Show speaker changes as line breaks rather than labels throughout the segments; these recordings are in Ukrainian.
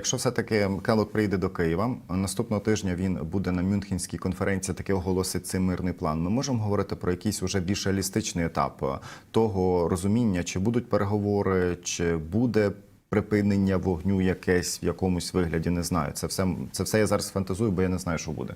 Якщо все-таки Келок прийде до Києва, наступного тижня він буде на Мюнхенській конференції, таки оголосить цей мирний план. Ми можемо говорити про якийсь уже більш реалістичний етап того розуміння, чи будуть переговори, чи буде припинення вогню якесь в якомусь вигляді. Не знаю. Це все це все я зараз фантазую, бо я не знаю, що буде.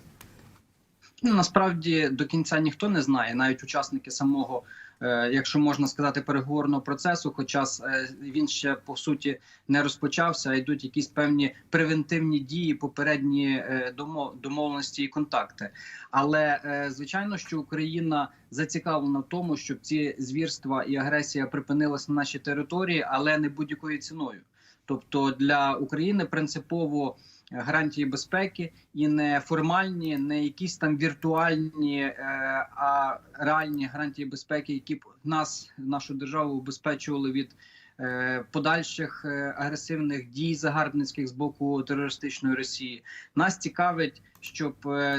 Ну, насправді до кінця ніхто не знає, навіть учасники самого, е, якщо можна сказати, переговорного процесу. Хоча е, він ще по суті не розпочався, а йдуть якісь певні превентивні дії, попередні е, домовленості і контакти. Але звичайно, що Україна зацікавлена в тому, щоб ці звірства і агресія припинилась на нашій території, але не будь-якою ціною. Тобто для України принципово гарантії безпеки і не формальні, не якісь там віртуальні, е, а реальні гарантії безпеки, які б нас, нашу державу, убезпечували від е, подальших е, агресивних дій загарбницьких з боку терористичної Росії. Нас цікавить, щоб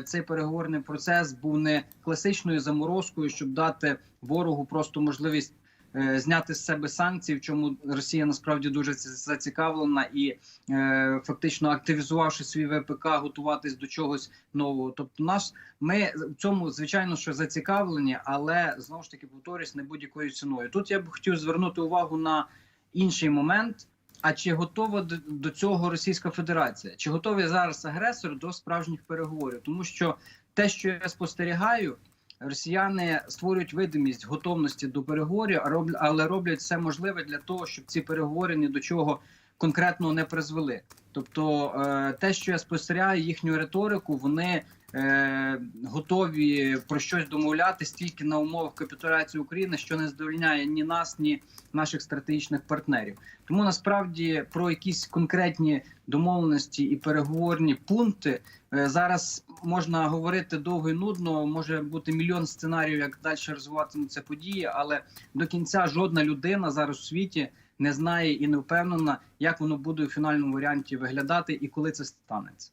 цей переговорний процес був не класичною заморозкою, щоб дати ворогу просто можливість. Е, Зняти з себе санкції, в чому Росія насправді дуже зацікавлена, і е, фактично активізувавши свій ВПК, готуватись до чогось нового. Тобто, наш ми в цьому звичайно що зацікавлені, але знову ж таки повторюсь, не будь-якою ціною. Тут я б хотів звернути увагу на інший момент. А чи готова до цього Російська Федерація? Чи готовий зараз агресор до справжніх переговорів? Тому що те, що я спостерігаю, росіяни створюють видимість готовності до переговорів, але роблять все можливе для того, щоб ці переговори ні до чого конкретно не призвели. Тобто, е, те, що я спостерігаю, їхню риторику, вони е, готові про щось домовлятись тільки на умовах капітуляції України, що не задовольняє ні нас, ні наших стратегічних партнерів. Тому насправді про якісь конкретні домовленості і переговорні пункти е, зараз можна говорити довго і нудно. Може бути мільйон сценаріїв, як далі розвиватимуться події, але до кінця жодна людина зараз у світі не знає і не впевнена, як воно буде у фінальному варіанті виглядати і коли це станеться.